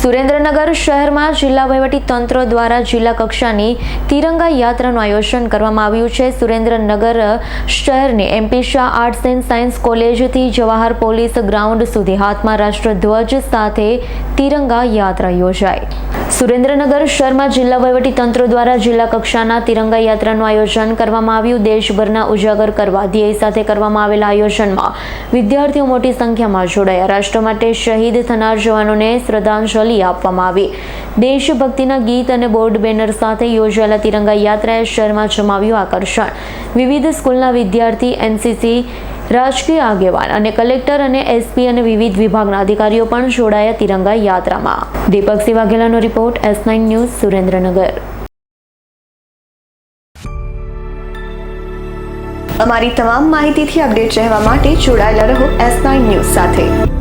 સુરેન્દ્રનગર શહેરમાં જિલ્લા વહીવટી તંત્ર દ્વારા જિલ્લા કક્ષાની તિરંગા યાત્રાનું આયોજન કરવામાં આવ્યું છે. સુરેન્દ્રનગર શહેરની MP Shah arts and science કોલેજથી Jawahar police ground સુધી હાથમાં રાષ્ટ્રધ્વજ સાથે તિરંગા યાત્રા યોજાઈ. સુરેન્દ્રનગર શહેરમાં જિલ્લા તંત્ર દ્વારા જિલ્લા કક્ષાના તિરંગા યાત્રાનું આયોજન કરવામાં આવ્યું. દેશભરના ઉજાગર કરવા, ધ્યેય સાથે કરવામાં આવેલા આયોજનમાં વિદ્યાર્થીઓ મોટી સંખ્યામાં જોડાયા. રાષ્ટ્ર માટે શહીદ થનાર જવાનોને શ્રદ્ધાંજલિ આપવામાં આવી. દેશભક્તિના ગીત અને બોર્ડ બેનર સાથે યોજાયેલા તિરંગા યાત્રાએ શહેરમાં જમાવ્યું આકર્ષણ. વિવિધ સ્કૂલના વિદ્યાર્થી, એનસીસી રાજકીય આગેવાન અને કલેક્ટર અને એસપી અને વિવિધ વિભાગના અધિકારીઓ પણ જોડાયા તિરંગા યાત્રામાં. Deepaksinh વાઘેલાનો report S nine news, Surendranagar. અમારી તમામ માહિતીથી અપડેટ રહેવા માટે જોડાયેલા રહો એસ નાઇન ન્યૂઝ સાથે.